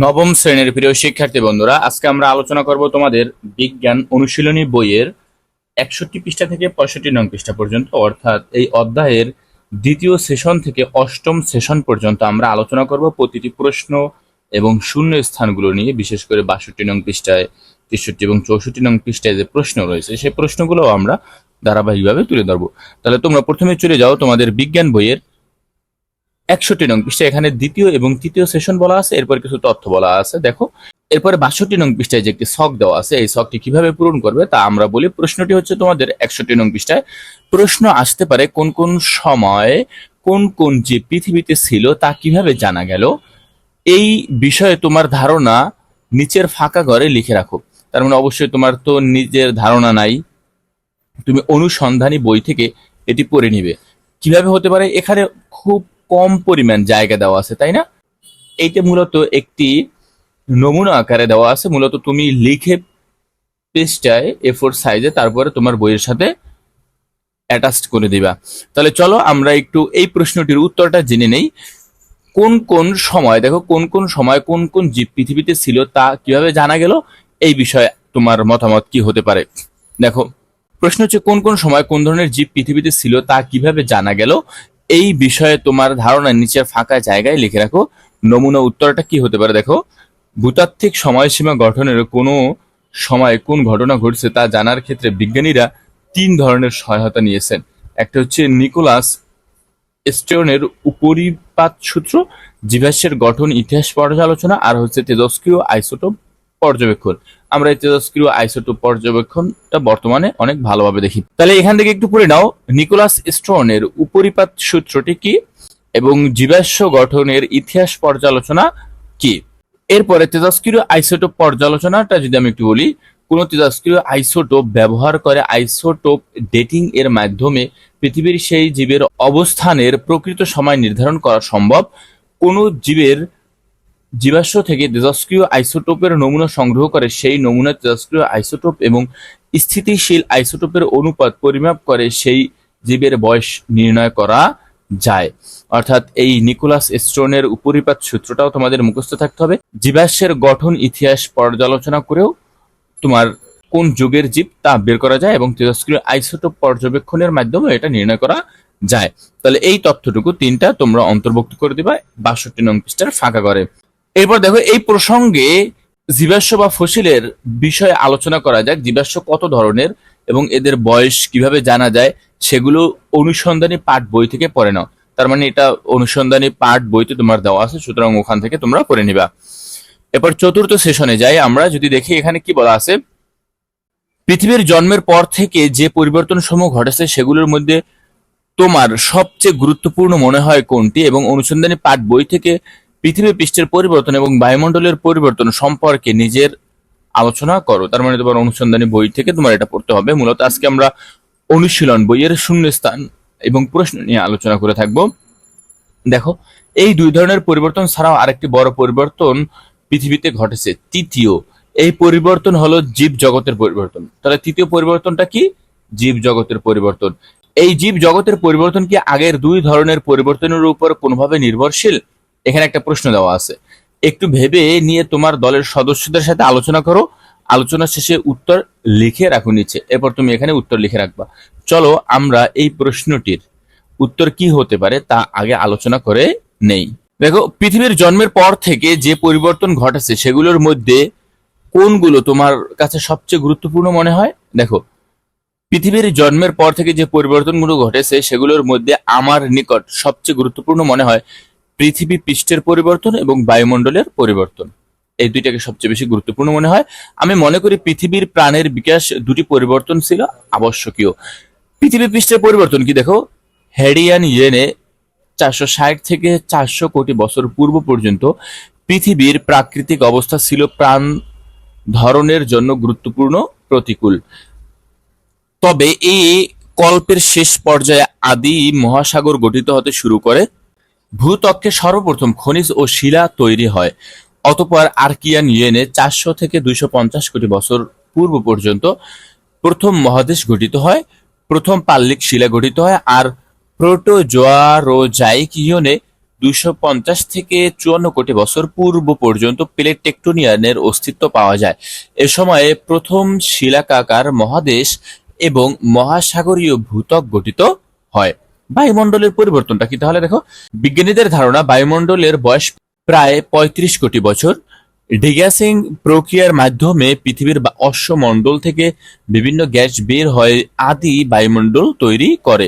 নবম শ্রেণির প্রিয় শিক্ষার্থী বন্ধুরা, আজকে আমরা আলোচনা করব তোমাদের বিজ্ঞান অনুশীলনী বইয়ের একষট্টি পৃষ্ঠা থেকে পঁয়ষট্টি নং পৃষ্ঠা পর্যন্ত, অর্থাৎ এই অধ্যায়ের দ্বিতীয় সেশন থেকে অষ্টম সেশন পর্যন্ত আমরা আলোচনা করব প্রতিটি প্রশ্ন এবং শূন্য স্থানগুলো নিয়ে, বিশেষ করে বাষট্টি নং পৃষ্ঠায়, তেষট্টি এবং চৌষট্টি নং পৃষ্ঠায় যে প্রশ্ন রয়েছে, সেই প্রশ্নগুলো আমরা ধারাবাহিকভাবে তুলে ধরবো। তাহলে তোমরা প্রথমে চলে যাও তোমাদের বিজ্ঞান বইয়ের একষট্টি নং পৃষ্ঠায় এখানে দ্বিতীয় এবং তৃতীয় সেশন বলা আছে, এরপর কিছু তথ্য বলা আছে, দেখো। এরপরে বাষট্টি নং পৃষ্ঠায় যে একটি শখ দেওয়া আছে, এই শখটি কীভাবে পূরণ করবে তা আমরা বলি প্রশ্নটি হচ্ছে তোমাদের একষট্টি নং পৃষ্ঠায়। প্রশ্ন আসতে পারে কোন কোন সময় কোন কোন যে পৃথিবীতে ছিল তা কীভাবে জানা গেল? এই বিষয়ে তোমার ধারণা নিচের ফাঁকা ঘরে লিখে রাখো। তার মানে অবশ্যই তোমার তো নিজের ধারণা নাই। তুমি অনুসন্ধানী বই থেকে এটি পড়ে নিবে। কীভাবে হতে পারে? এখানে খুব কম পরিমাণ জায়গা দেওয়া আছে, তাই না? এইটা মূলত একটি নমুনা আকারে দেওয়া আছে। মূলত তুমি লিখে পেজটায় এ ফোর সাইজে তারপরে তোমার বইয়ের সাথে অ্যাটাচড করে দিবা। তাহলে চলো আমরা একটু এই প্রশ্নটির উত্তরটা জেনে নেই। কোন কোন সময়, দেখো কোন কোন সময় কোন কোন জীব পৃথিবীতে ছিল তা কীভাবে জানা গেল? এই বিষয়ে তোমার মতামত কি হতে পারে? দেখো, প্রশ্ন হচ্ছে কোন কোন সময় কোন ধরনের জীব পৃথিবীতে ছিল তা কীভাবে জানা গেল? এই বিষয়ে তোমার ধারণা নিচের ফাঁকা জায়গায় লিখে রাখো। নমুনা উত্তরটা কি হতে পারে দেখো? ভূতাত্ত্বিক সময়সীমা গঠনের কোনো সময় কোন ঘটনা ঘটছে তা জানার ক্ষেত্রে বিজ্ঞানীরা তিন ধরনের সহায়তা নিয়েছেন। একটা হচ্ছে নিকোলাস স্টোনের উপরিপাত সূত্র, জীবাশ্মের গঠন, ইতিহাস পর্যালোচনা, আর হচ্ছে তেজস্ক্রিয় আইসোটোপ পর্যবেক্ষণ। আমরা এই তেজস্ক্রিয় আইসোটোপ পর্যবেক্ষণটা বর্তমানে অনেক ভালোভাবে দেখি। তাহলে এখান থেকে একটু পড়ে নাও, নিকোলাস স্টোনের উপরিপাত সূত্রটি কি এবং জীবাশ্ম গঠনের ইতিহাস পর্যালোচনা কি? এরপরে তেজস্ক্রিয় আইসোটোপ পর্যালোচনাটা যদি আমি একটু বলি, কোন তেজস্ক্রিয় আইসোটোপ ব্যবহার করে আইসোটোপ ডেটিং এর মাধ্যমে পৃথিবীর সেই জীবের অবস্থানের প্রকৃত সময় নির্ধারণ করা সম্ভব? কোন জীবের জীবাশ্ম থেকে তেজস্ক্রিয় আইসোটোপের নমুনা সংগ্রহ করে সেই নমুনা তেজস্ক্রিয় আইসোটোপ এবং স্থিতিশীল আইসোটোপের অনুপাত পরিমাপ করে সেই জীবের বয়স নির্ণয় করা যায়। অর্থাৎ এই নিকোলাস স্টোনের উপরিপাত সূত্রটাও তোমাদের মুখস্থ থাকতে হবে। জীবাশ্মের গঠন ইতিহাস পর্যালোচনা করেও তোমার কোন যুগের জীব তা বের করা যায় এবং তেজস্ক্রিয় আইসোটোপ পর্যবেক্ষণের মাধ্যমে এটা নির্ণয় করা যায়। তাহলে এই তথ্যটুকু তিনটা তোমরা অন্তর্ভুক্ত করে দিবা বাষট্টি নং পৃষ্ঠার ফাঁকা করে এরপর দেখো, এই প্রসঙ্গে জীবাশ্ম বা ফসিলের বিষয়ে আলোচনা করা যাক। জীবাশ্ম কত ধরনের এবং এদের বয়স কীভাবে জানা যায়, সেগুলো অনুসন্ধানী পাঠ বই থেকে পড়ে নাও। তার মানে এটা অনুসন্ধানী পাঠ বইতে তোমার দেওয়া আছে, সুতরাং ওখান থেকে তোমরা পড়ে নিবা। এরপর চতুর্থ সেশনে যাই আমরা, যদি দেখি এখানে কি বলা আছে, পৃথিবীর জন্মের পর থেকে যে পরিবর্তন সমূহ ঘটেছে, সেগুলোর মধ্যে তোমার সবচেয়ে গুরুত্বপূর্ণ মনে হয় কোনটি? এবং অনুসন্ধানী পাঠ বই থেকে পৃথিবী পৃষ্ঠের পরিবর্তন এবং বায়ুমণ্ডলের পরিবর্তন সম্পর্কে নিজের আলোচনা করো। তার মানে তোমার অনুসন্ধানী বই থেকে তোমার এটা পড়তে হবে। মূলত আজকে আমরা অনুশীলন বইয়ের শূন্যস্থান এবং প্রশ্ন নিয়ে আলোচনা করে থাকব। দেখো, এই দুই ধরনের পরিবর্তন ছাড়াও আরেকটি বড় পরিবর্তন পৃথিবীতে ঘটেছে, তৃতীয়। এই পরিবর্তন হলো জীব জগতের পরিবর্তন। তাহলে তৃতীয় পরিবর্তনটা কি? জীব জগতের পরিবর্তন। এই জীব জগতের পরিবর্তন কি আগের দুই ধরনের পরিবর্তনের উপর কোনোভাবে নির্ভরশীল? এখানে একটা প্রশ্ন দেওয়া আছে। একটু ভেবে নিয়ে তোমার দলের সদস্যদের সাথে আলোচনা করো। আলোচনা শেষে উত্তর লিখে রাখো নিচে। এরপর তুমি এখানে উত্তর লিখে রাখবা। চলো আমরা এই প্রশ্নটির উত্তর কি হতে পারে তা আগে আলোচনা করে নেই। দেখো, পৃথিবীর জন্মের পর থেকে যে পরিবর্তন ঘটেছে, সেগুলোর মধ্যে কোনগুলো তোমার কাছে সবচেয়ে গুরুত্বপূর্ণ মনে হয়? দেখো, পৃথিবীর জন্মের পর থেকে যে পরিবর্তনগুলো ঘটেছে, সেগুলোর মধ্যে আমার নিকট সবচেয়ে গুরুত্বপূর্ণ মনে হয় পৃথিবী পৃষ্ঠের পরিবর্তন এবং বায়ুমণ্ডলের পরিবর্তন। এই দুইটাকে সবচেয়ে বেশি গুরুত্বপূর্ণ মনে হয়। আমি মনে করি পৃথিবীর প্রাণের বিকাশ দুটি পরিবর্তন ছিল, আবশ্যকীয়। পৃথিবী পৃষ্ঠের পরিবর্তন কি দেখো? হেডিয়ান ইয়েনে চারশো ষাট থেকে চারশো কোটি বছর পূর্ব পর্যন্ত পৃথিবীর প্রাকৃতিক অবস্থা ছিল প্রাণ ধরনের জন্য গুরুত্বপূর্ণ প্রতিকূল। তবে এই কল্পের শেষ পর্যায়ে আদি মহাসাগর গঠিত হতে শুরু করে ভূত্বকে সর্বপ্রথম খনিজ ও শিলা তৈরি হয়। অতপর আর্কিয়ান ইউএনে চারশো থেকে দুইশো পঞ্চাশ কোটি বছর পূর্ব পর্যন্ত প্রথম মহাদেশ গঠিত হয়, প্রথম পাল্লিক শিলা গঠিত হয় আর প্রোটোজোয়ারোজাইক ইউনে দুইশো পঞ্চাশ থেকে চুয়ান্ন কোটি বছর পূর্ব পর্যন্ত প্লেট টেকটোনিয়ানের অস্তিত্ব পাওয়া যায়। এ সময়ে প্রথম শিলাকাকার মহাদেশ এবং মহাসাগরীয় ভূত্বক গঠিত হয়। বায়ুমণ্ডলের পরিবর্তনটা কি? তাহলে দেখো, বিজ্ঞানীদের ধারণা বায়ুমণ্ডলের বয়স প্রায় পঁয়ত্রিশ কোটি বছর। ডিগ্যাসিং প্রক্রিয়ার মাধ্যমে পৃথিবীর অশ্বমণ্ডল থেকে বিভিন্ন গ্যাস বের হয় আদি বায়ুমণ্ডল তৈরি করে।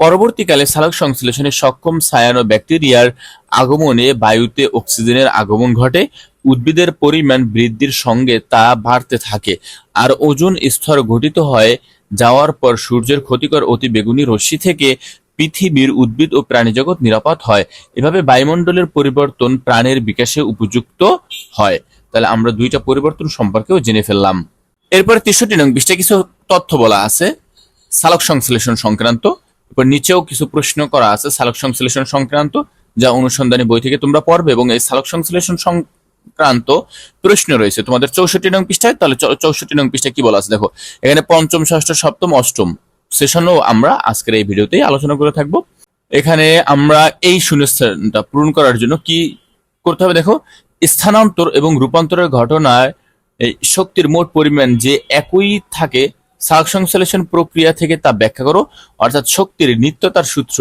পরবর্তীকালে সালোক সংশ্লেষণে সক্ষম সায়ানো ব্যাকটেরিয়ার আগমনে বায়ুতে অক্সিজেনের আগমন ঘটে, উদ্ভিদের পরিমাণ বৃদ্ধির সঙ্গে তা বাড়তে থাকে। আর ওজন স্তর গঠিত হয়, যাওয়ার পর সূর্যের ক্ষতিকর অতি বেগুনি রশ্মি থেকে পৃথিবীর উদ্ভিদ ও প্রাণীজগৎ নিরাপদ হয়। এভাবে বায়ুমণ্ডলের পরিবর্তন প্রাণের বিকাশে উপযুক্ত হয়। তাহলে আমরা দুইটা পরিবর্তন সম্পর্কেও জেনে ফেললাম। এরপরে তেষট্টি নং বিশটা কিছু তথ্য বলা আছে। সালোক সংশ্লেষণ সংক্রান্ত। এরপর নিচেও কিছু প্রশ্ন করা আছে সালোক সংশ্লেষণ সংক্রান্ত, যা অনুসন্ধানী বই থেকে তোমরা পড়বে এবং এই সালোক সংশ্লেষণ সংক্রান্ত প্রশ্ন রয়েছে। তোমাদের চৌষট্টি নং পৃষ্ঠায়, তাহলে চৌষট্টি নং পৃষ্ঠায় কি বলা আছে? দেখো, এখানে পঞ্চম, ষষ্ঠ, সপ্তম, অষ্টম। সেশনও আমরা আজকের এই ভিডিওতেই আলোচনা করে থাকব। এখানে আমরা এই শূন্যস্থানটা পূরণ করার জন্য কি করতে হবে দেখো, স্থানান্তর এবং রূপান্তরের ঘটনায় এই শক্তির মোট পরিমাণ যে একই থাকে সালোক সংশ্লেষণ প্রক্রিয়া থেকে তা ব্যাখ্যা করো। অর্থাৎ শক্তির নিত্যতার সূত্র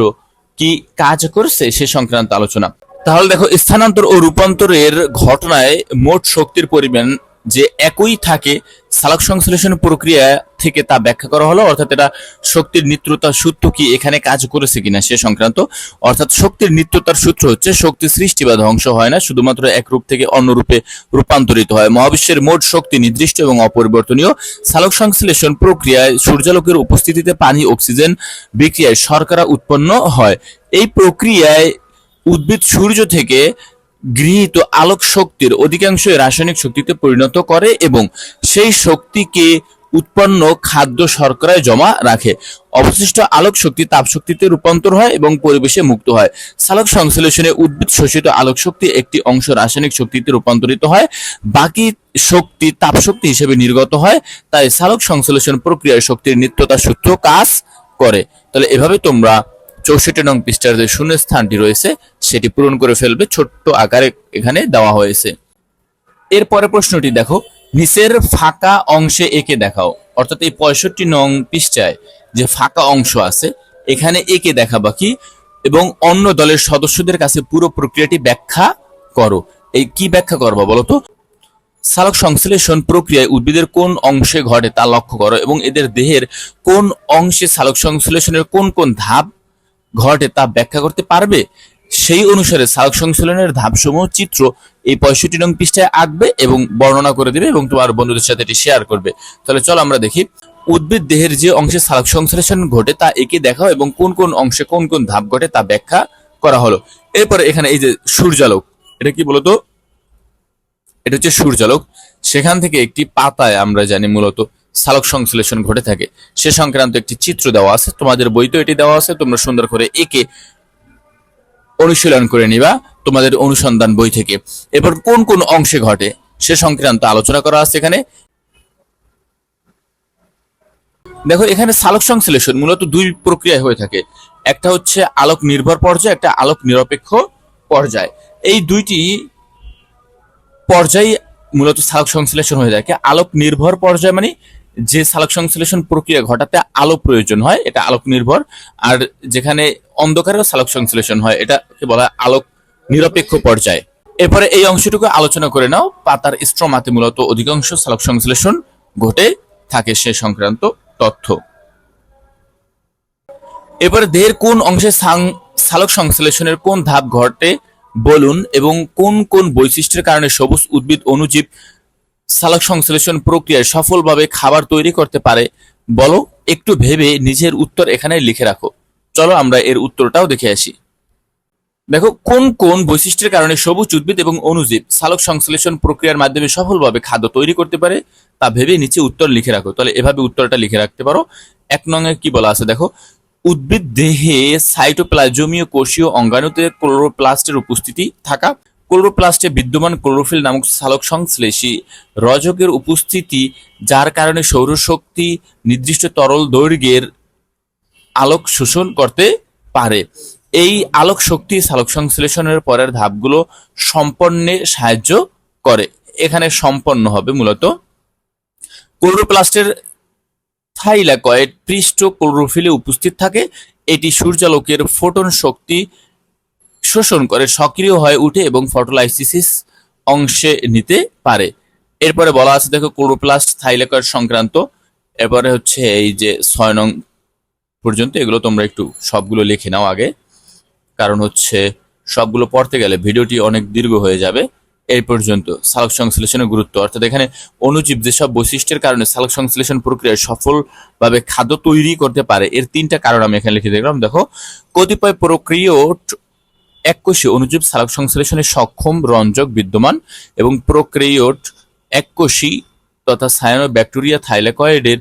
কি কাজ করছে সে সংক্রান্ত আলোচনা। তাহলে দেখো, স্থানান্তর ও রূপান্তরের ঘটনায় মোট শক্তির পরিমাণ যে একই থাকে, সালোক সংশ্লেষণ প্রক্রিয়া থেকে তা ব্যাখ্যা করা হলো, অর্থাৎ এটা শক্তির নিত্যতার সূত্র কি এখানে কাজ করেছে কিনা সে সংক্রান্ত। অর্থাৎ শক্তির নিত্যতার সূত্র হচ্ছে, শক্তি সৃষ্টি বা ধ্বংস হয় না, শুধুমাত্র এক রূপ থেকে অন্য রূপে রূপান্তরিত হয়। মহাবিশ্বের মোট শক্তি নির্দিষ্ট এবং অপরিবর্তনীয়। সালোক সংশ্লেষণ প্রক্রিয়ায় সূর্যালোকের উপস্থিতিতে পানি, অক্সিজেন বিক্রিয়ায় শর্করা উৎপন্ন হয়। এই প্রক্রিয়ায় উদ্ভিদ সূর্য থেকে গৃহীত আলোক শক্তির অধিকাংশ রাসায়নিক শক্তিতে পরিণত করে এবং সেই শক্তিকে উৎপন্ন খাদ্য শর্করায় জমা রাখে। অবশিষ্ট আলোক শক্তি তাপ শক্তিতে রূপান্তর হয় এবং পরিবেশে মুক্ত হয়। সালোক সংশ্লেষণে উদ্ভিদ শোষিত আলোক শক্তি একটি অংশ রাসায়নিক শক্তিতে রূপান্তরিত হয়। বাকি শক্তি তাপ শক্তি হিসেবে নির্গত হয়। তাই সালোক সংশ্লেষণ প্রক্রিয়ায় শক্তির নিত্যতা সূত্র কাজ করে। তাহলে এভাবে তোমরা চৌষট্টি নং পৃষ্ঠার যে শূন্য স্থানটি রয়েছে, সেটি পূরণ করে ফেলবে ছোট্ট আকারে এখানে দেওয়া হয়েছে। এরপরে প্রশ্নটি দেখো, নিচের ফাঁকা অংশে একে দেখাও। অর্থাৎ এই পঁয়ষট্টি নং পৃষ্ঠায় যে ফাঁকা অংশ আছে, এখানে একে দেখাবা কি এবং অন্য দলের সদস্যদের কাছে পুরো প্রক্রিয়াটি ব্যাখ্যা করো। এই কি ব্যাখ্যা করবা বলো তো? সালোক সংশ্লেষণ প্রক্রিয়ায় উদ্ভিদের কোন অংশে ঘটে তা লক্ষ্য করো এবং এদের দেহের কোন অংশে সালোক সংশ্লেষণের কোন কোন ধাপ ঘটে তা ব্যাখ্যা করতে পারবে? সেই অনুসারে সালোক সংশ্লেষণের ধাপসমূহ চিত্র এই পঁয়ষট্টি নং পৃষ্ঠায় আঁকবে এবং বর্ণনা করে দেবে এবং তোমার বন্ধুদের সাথে এটি শেয়ার করবে। তাহলে চলো আমরা দেখি, উদ্ভিদ দেহের যে অংশে সালোক সংশ্লেষণ ঘটে তা একে দেখাও এবং কোন কোন অংশে কোন কোন ধাপ ঘটে তা ব্যাখ্যা করা হলো। এরপরে এখানে এই যে সূর্যালোক, এটা কি বলতো? এটা হচ্ছে সূর্যালোক। সেখান থেকে একটি পাতায় আমরা জানি মূলত সালোক সংশ্লেষণ ঘটে থাকে। সে সংক্রান্ত একটি চিত্র দেওয়া আছে। তোমাদের বইতে এটি দেওয়া আছে। তোমরা সুন্দর করে একে অনুশীলন করে নিবা তোমাদের অনুসন্ধান বই থেকে। এরপর কোন কোন অংশে ঘটে সে সংক্রান্ত আলোচনা করা আছে এখানে। দেখো, এখানে সালোক সংশ্লেষণ মূলত দুই প্রক্রিয়ায় হয়ে থাকে। একটা হচ্ছে আলোক নির্ভর পর্যায়, একটা আলোক নিরপেক্ষ পর্যায়। এই দুইটি পর্যায়ে মূলত সালোক সংশ্লেষণ হয়ে থাকে। আলোক নির্ভর পর্যায় মানে যে সালোক সংশ্লেষণ প্রক্রিয়া ঘটাতে আলো প্রয়োজন হয়, এটা আলোক নির্ভর। আর যেখানে অন্ধকারেও সালোক সংশ্লেষণ হয় এটাকে বলা হয়? আলোক নিরপেক্ষ পর্যায়ে। এরপরে এই অংশটুকু আলোচনা করে নাও, পাতার স্ট্রমাতে মূলত অধিকাংশ সালোক সংশ্লেষণ ঘটে থাকে সে সংক্রান্ত তথ্য। এবারে দেহের কোন অংশে সালোক সংশ্লেষণের কোন ধাপ ঘটে বলুন, এবং কোন কোন বৈশিষ্ট্যের কারণে সবুজ উদ্ভিদ অণুজীব সালোক সংশ্লেষণ প্রক্রিয়ায় সফলভাবে খাবার তৈরি করতে পারে, বলো একটু ভেবে নিজের উত্তর এখানে লিখে রাখো। চলো আমরা এর উত্তরটাও দেখে আসি। দেখো, কোন কোন বৈশিষ্ট্যের কারণে সবুজ, উদ্ভিদ এবং অনুজীব সালোক সংশ্লেষণ প্রক্রিয়ার মাধ্যমে সফলভাবে খাদ্য তৈরি করতে পারে, তা ভেবে নিচে উত্তর লিখে রাখো। তাহলে এভাবে উত্তরটা লিখে রাখতে পারো। এক নঙে কি বলা আছে? দেখো, উদ্ভিদ দেহে সাইটোপ্লাজমীয় কোষীয় অঙ্গাণুতে ক্লোরোপ্লাস্টের উপস্থিতি থাকা ক্লোরোপ্লাস্টে বিদ্যমান ক্লোরোফিল নামক সালোক সংশ্লেষী রজকের উপস্থিতি, যার কারণে সৌরশক্তি, নির্দিষ্ট তরল দৈর্ঘ্যের আলোক শোষণ করতে পারে। এই আলোক শক্তি সালোক সংশ্লেষণের পরের ধাপগুলো সম্পন্নে সাহায্য করে। এখানে সম্পন্ন হবে মূলত ক্লোরোপ্লাস্টের থাইলাকয়েড পৃষ্ঠ ক্লোরোফিলে উপস্থিত থাকে। এটি সূর্যালোকের ফোটন শক্তি শোষণ করে সক্রিয় হয়ে উঠে এবং ফটোলাইসিস অংশে নিতে পারে। এরপরে বলা আছে, দেখো, ক্লোরোপ্লাস্ট, থাইলাকয়েড সংক্রান্ত। এরপরে হচ্ছে এই যে ছয় নং পর্যন্ত, এগুলো তোমরা একটু সবগুলো লিখে নাও আগে। কারণ হচ্ছে সবগুলো পড়তে গেলে ভিডিওটি অনেক দীর্ঘ হয়ে যাবে। এই পর্যন্ত সালোক সংশ্লেষণের গুরুত্ব। অর্থাৎ এখানে অনুজীব যেসব বৈশিষ্ট্যের কারণে সালোক সংশ্লেষণ প্রক্রিয়ায় সফলভাবে খাদ্য তৈরি করতে পারে, এর তিনটা কারণ আমি এখানে লিখে দেখলাম। দেখো, কতিপয় প্রক্রিয়ট এককোষী অণুজীব সালোক সংশ্লেষণে সক্ষম, রঞ্জক, বিদ্যমান এবং প্রক্রিয়ট এককোষী তথা সায়ানো ব্যাকটেরিয়া থাইলাকয়েডের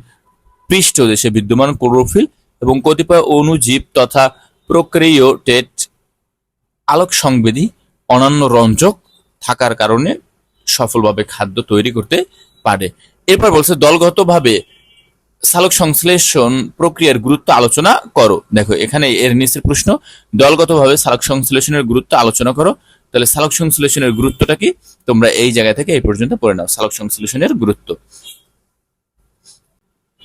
পৃষ্ঠদেশে বিদ্যমান ক্লোরোফিল এবং কতিপয় অণুজীব তথা প্রক্রিয়টেট আলোক সংবেদী অন্যান্য রঞ্জক থাকার কারণে সফলভাবে খাদ্য তৈরি করতে পারে। এরপর বলছে, দলগতভাবে সালোক সংশ্লেষণ প্রক্রিয়ার গুরুত্ব আলোচনা করো। দেখো, এখানে এর নিচের প্রশ্ন, দলগতভাবে সালোক সংশ্লেষণের গুরুত্ব আলোচনা করো। তাহলে সালোক সংশ্লেষণের গুরুত্বটা কি? তোমরা এই জায়গা থেকে এই পর্যন্ত পড়ে নাও, সালোক সংশ্লেষণের গুরুত্ব।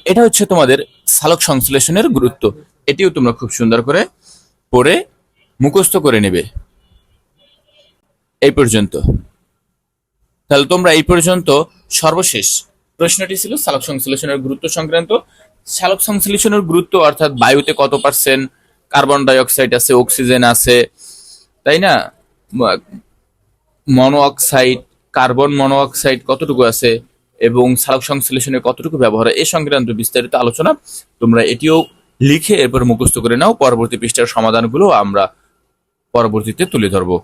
এটা হচ্ছে তোমাদের সালোক সংশ্লেষণের গুরুত্ব। এটিও তোমরা খুব সুন্দর করে পড়ে, মুখস্থ করে নেবে। এই পর্যন্ত। তাহলে তোমরা এই পর্যন্ত সর্বশেষ প্রশ্নটি ছিল সালোক সংশ্লেষণের গুরুত্ব সংক্রান্ত। সালোক সংশ্লেষণের গুরুত্ব অর্থাৎ বায়ুতে কত পার্সেন্ট কার্বন ডাই অক্সাইড আছে অক্সিজেন আছে, তাই না? মনোঅক্সাইড কার্বন মনোঅক্সাইড কতটুকু আছে এবং সালোক সংশ্লেষণের কতটুকু ব্যবহার এ সংক্রান্ত বিস্তারিত আলোচনা তোমরা এটিও লিখে এরপর মুখস্থ করে নাও। পরবর্তী পৃষ্ঠার সমাধানগুলো আমরা পরবর্তীতে তুলে ধরবো।